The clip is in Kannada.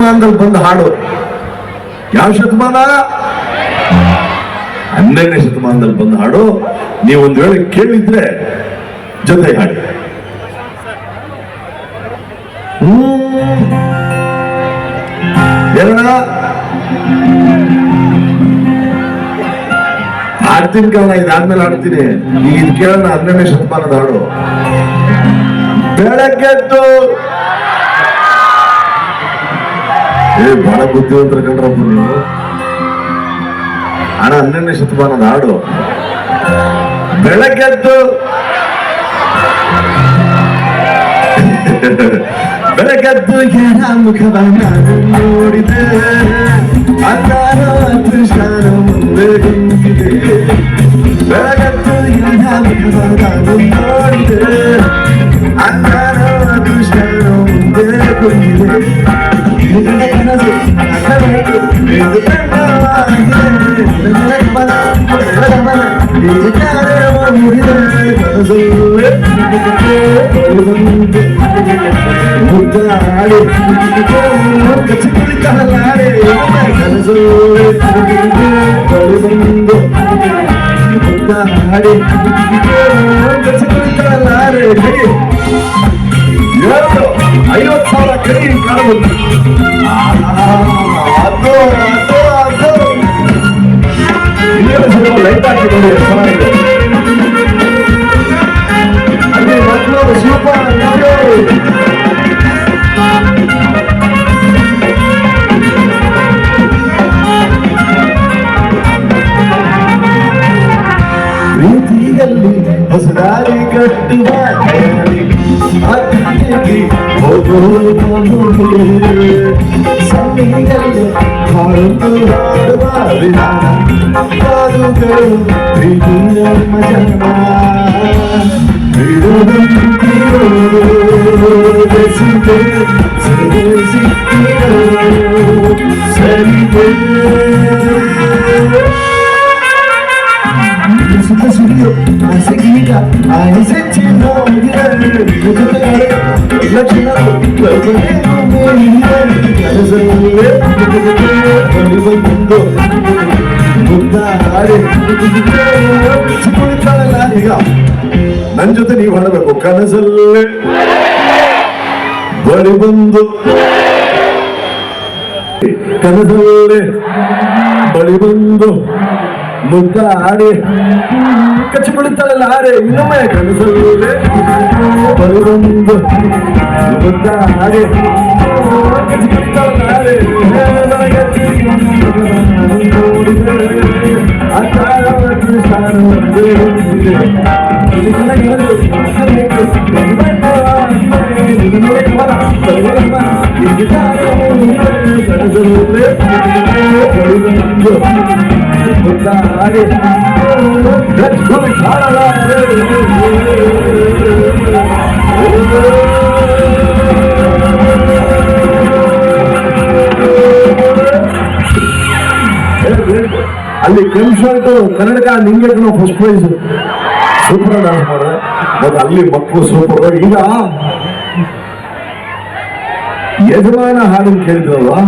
ಶತಮಾನದಲ್ಲಿ ಬಂದು ಹಾಡು. ಯಾವ ಶತಮಾನ? ಹನ್ನೆರಡನೇ ಶತಮಾನದಲ್ಲಿ ಬಂದ ಹಾಡು. ನೀವು ಒಂದು ವೇಳೆ ಕೇಳಿದ್ರೆ ಜೊತೆ ಹಾಡಿ. ಹಾಡ್ತೀನಿ ಕಾರಣ ಇದಾದ್ಮೇಲೆ ಹಾಡ್ತೀನಿ. ಈಗ ಇದು ಕೇಳೋಣ ಹನ್ನೆರಡನೇ ಶತಮಾನದ ಹಾಡು. ಬೆಳಗ್ಗೆದ್ದು ಬಹಳ ಬುದ್ಧಿವಂತರ ಕಂಡ್ರಪ್ಪ ನೀವು ಹಣ ಹನ್ನೆರಡನೇ ಶತಮಾನದ ಹಾಡು ಬೆಳಗ್ಗೆದ್ದು ಬೆಳಗ್ಗೆದ್ದು ಯಾರ ಮುಖವ ನಾನು ನೋಡಿದೆ ಅಂದಾರ ಕೃಷ್ಣನ ಮುಂದೆ ನಿಂತಿದೆ ಬೆಳಗ್ಗೆದ್ದು ಯಾರ ಮುಖವ ನಾನು ನೋಡಿದೆ ಅಂದಾರ ಕೃಷ್ಣನ ಮುಂದೆ ಕುಂದಿದೆ ఐదు సంవత్సరాల కలిగి కాలం ముసలారి గట్టిగా అక్కడికి సరి ಮುದ್ದಾಡಿ ಕುಳಿತಾಳಲ್ಲ ಈಗ ನನ್ನ ಜೊತೆ ನೀವು ಹಾಡಬೇಕು ಕನಸಲ್ಲೇ ಬಳಿ ಬಂದು ಕನಸಲ್ಲೇ ಬಳಿ ಬಂದು ಮುದ್ದಾಡಿ ಕಚ್ಚಿಕೊಳ್ಳುತ್ತಾಳಲ್ಲ ಆರೆ ಇನ್ನೊಮ್ಮೆ ಕನಸಲ್ಲೇ ಬಳಿ ಬಂದು ಮುದ್ದಾಡಿ ಕಚ್ಚಿಕೊಳ್ಳುತ್ತಾಳಲ್ಲ ಆರೆ ನನಗೆ ನೋಡಿದರೆ ಅತ್ತಾಳವನ್ನು ಸ್ಥಾನವನ್ನೇ ಹೊಂದಿದೆ. ನಿನ್ನ ಗೆಲುವು ಅಸಬೇಕು. ನಿನ್ನ ಮೇಲೆ ಕಮಲ, ಕರುಣಮ್ಮ, ಇದ್ದಾರೋ ಕನಸಲ್ಲೇ ಬಳಿ ಮುದ್ದಾಡಿ ಕಚ್ಚಿಕೊಳ್ಳಿ ಅಲ್ಲಿ ಕನ್ಸರ್ಟ್ ಕನ್ನಡಕ ನಿಂಗೆ ಫಸ್ಟ್ ಪ್ರೈಸ್ ಸೂಪರ್ ಡಾನ್ಸ್ ಮಾಡಿದೆ ಮತ್ತೆ ಅಲ್ಲಿ ಮಕ್ಕಳು ಸೂಪರ್ ಈಗ ಯಜಮಾನ ಹಾಡನ್ನು ಕೇಳಿದ್ರಲ್ವಾ?